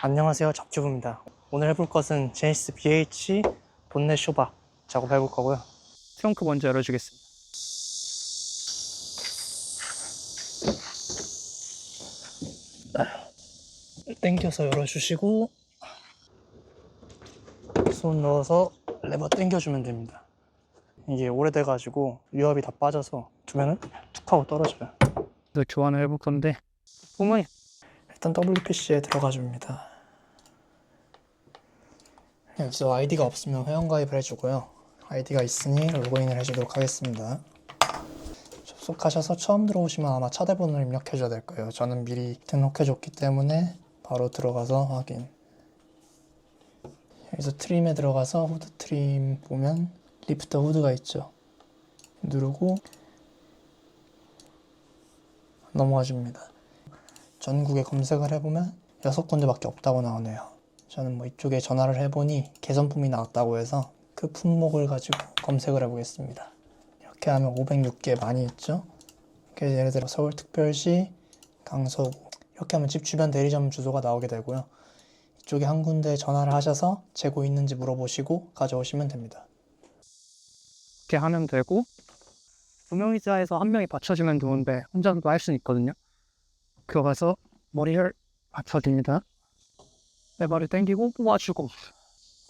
안녕하세요. 잡주부입니다. 오늘 해볼 것은 제니스 BH 본넷 쇼바 작업 해 볼 거고요. 트렁크 먼저 열어주겠습니다. 당겨서 열어주시고 손 넣어서 레버 당겨주면 됩니다. 이게 오래돼가지고 유압이 다 빠져서 두면은 툭 하고 떨어져요. 그래서 교환을 해볼 건데 보면 일단 WPC에 들어가 줍니다 여기서 아이디가 없으면 회원가입을 해주고요. 아이디가 있으니 로그인을 해주도록 하겠습니다. 접속하셔서 처음 들어오시면 아마 차대번호를 입력해 줘야 될 거예요. 저는 미리 등록해 줬기 때문에 바로 들어가서 확인. 여기서 트림에 들어가서 후드 트림 보면 리프터 후드가 있죠. 누르고 넘어가 줍니다. 전국에 검색을 해보면 여섯 군데밖에 없다고 나오네요 저는 뭐 이쪽에 전화를 해보니 개선품이 나왔다고 해서 그 품목을 가지고 검색을 해보겠습니다. 이렇게 하면 506개 많이 있죠? 예를 들어 서울특별시 강서구. 이렇게 하면 집 주변 대리점 주소가 나오게 되고요. 이쪽에 한 군데 전화를 하셔서 재고 있는지 물어보시고 가져오시면 됩니다. 이렇게 하면 되고 두 명이자에서 한 명이 받쳐주면 좋은데 혼자서도 할 수는 있거든요. 들어가서 머리를 받쳐줍니다 레버를 당기고 뽑아주고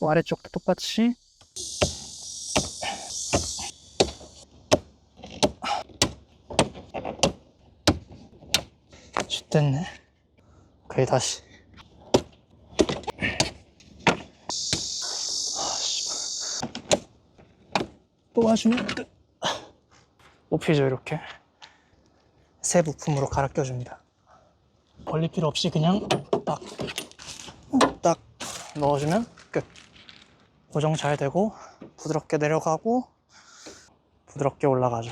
또 아래쪽도 똑같이. 됐네. 오케이 다시. 뽑아주면 끝. 뽑히죠 이렇게. 새 부품으로 갈아 껴줍니다. 벌릴 필요 없이 그냥 딱딱 넣어주면 끝. 고정 잘 되고 부드럽게 내려가고 부드럽게 올라가죠.